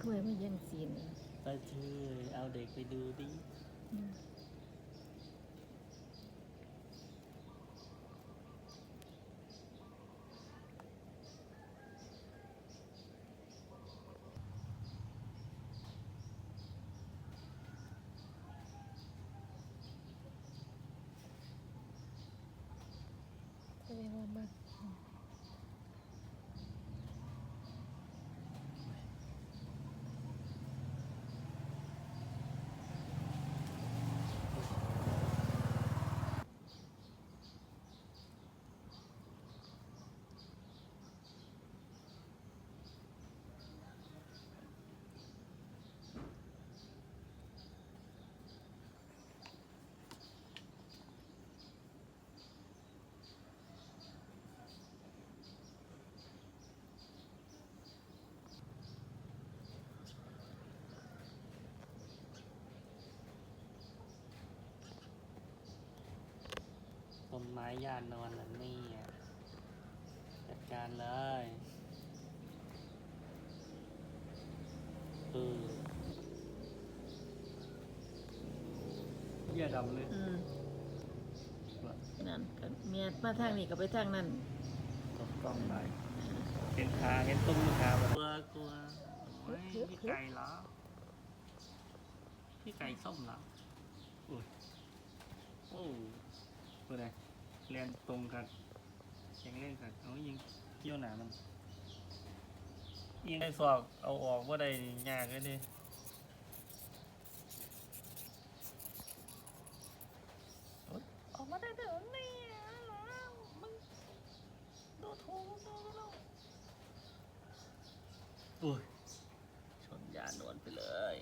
ถ้วยไม่แย่งซีนเลยป้าช่วยเอาเด็กไปดูดิ อืมแสดงว่ามาก ต้นไม้ย่านนอนหลังนี่อะจัดการเลยเออเยี่ยดำเลยอืมนั่นก็เมียมาทางนี้ก็ไปทางนั้นตบกล้องไปเห็นขาเห็นตุ้มขาแบบกลัวกลัวโอ้ยพี่ไก่เหรอพี่ไก่ส้มเหรออุ้ยโอ้ตัวไหน เรียนตรงกันยังเล่นกันเอายิงเกี่ยวหนามันยิงไอ้ศอกเอาออกว่าได้ยากเลยดิออกมาได้เถอะเนี่ยแล้วมึงโดนโทงโดนแล้วอุ้ยชนยานวลไปเลย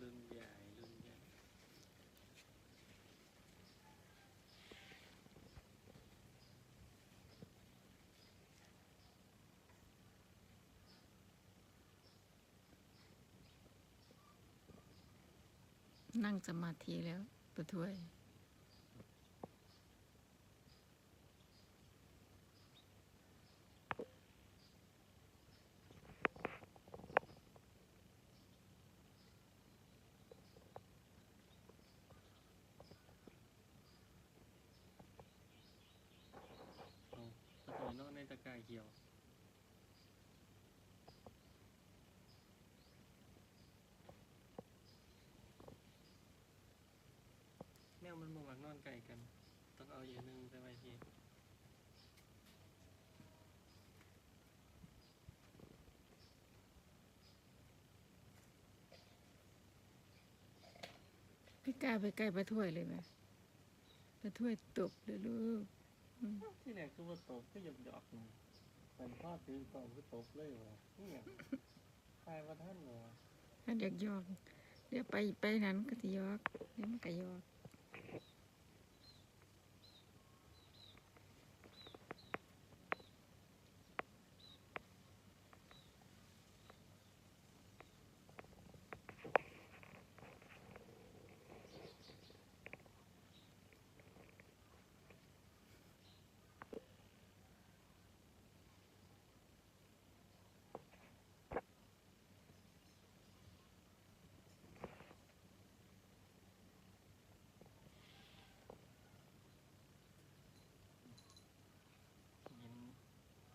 รุ่นใหญ่รุ่นใหญ่ นั่งสมาธิแล้วประถ้วยเอาตะโกนนอกในตะกายเขียว มวมันมาหวักนอนไก่กัน ต้องเอาอย่างหนึงไปไว้ที่พี่กล้าไปใกล้ประถ้วยเลยไหมประถ้วยตบเลยลูกอืมที่แรกคือว่าตบก็หยอกหยอกๆนะแต่พ่อซื้อกล่องคือตบเลยวะเนี่ยตายว่าท่านเหรอ อันอยากยอก เดี๋ยวไปไปนั้นก็จะยอกเดี๋ยวมันก็ยอก